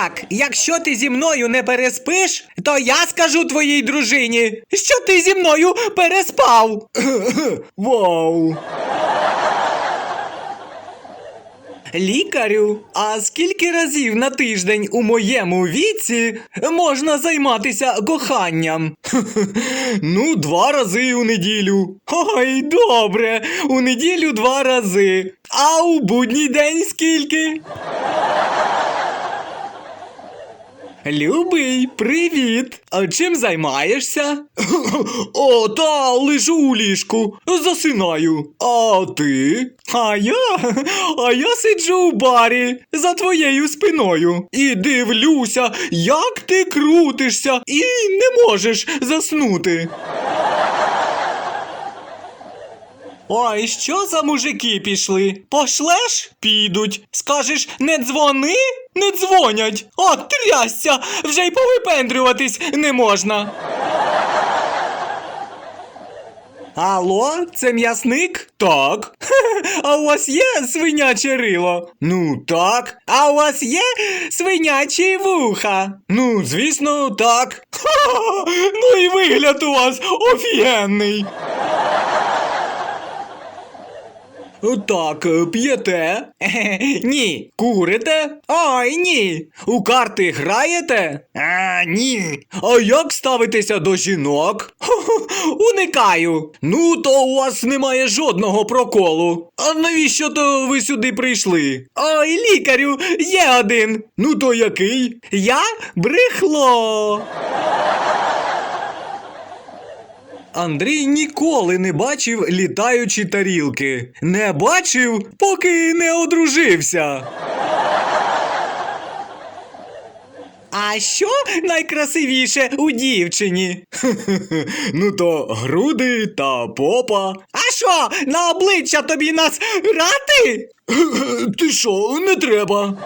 Так, якщо ти зі мною не переспиш, то я скажу твоїй дружині, що ти зі мною переспав. Вау! Лікарю, а скільки разів на тиждень у моєму віці можна займатися коханням? Ну, два рази у неділю. Ой, добре, у неділю два рази. А у будній день скільки? Любий, привіт! А чим займаєшся? О, та лежу у ліжку, засинаю. А ти? А я? А я сиджу у барі за твоєю спиною і дивлюся, як ти крутишся і не можеш заснути. Ой, що за мужики пішли? Пошлеш? Підуть. Скажеш, не дзвони? Не дзвонять. От трясся, вже й повипендрюватись не можна. Алло, це м'ясник? Так. А у вас є свиняче рило? Ну, так. А у вас є свинячі вуха? Ну, звісно, так. Ну і вигляд у вас офігенний. Так, е, п'єте? Ні. Курите? Ой, ні. У карти граєте? А, ні. А як ставитеся до жінок? Уникаю. Ну, то у вас немає жодного проколу. А навіщо то ви сюди прийшли? Ой, лікарю, є один. Ну, то який? Я брехло. Андрій ніколи не бачив літаючі тарілки. Не бачив, поки не одружився. А що найкрасивіше у дівчині? Ну, то груди та попа. А що, на обличчя тобі нас грати? Ти що, не треба?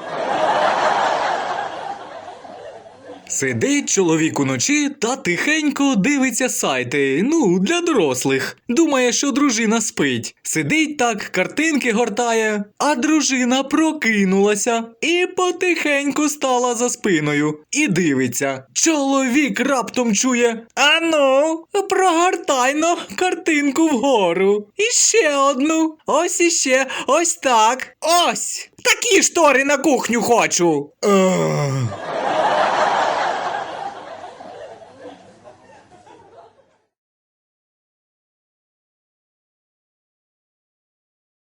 Сидить чоловік уночі та тихенько дивиться сайти. Ну, для дорослих. Думає, що дружина спить. Сидить так, картинки гортає, а дружина прокинулася і потихеньку стала за спиною і дивиться. Чоловік раптом чує: Ану, прогортайно картинку вгору. І ще одну. Ось іще, ось так. Ось. Такі штори на кухню хочу.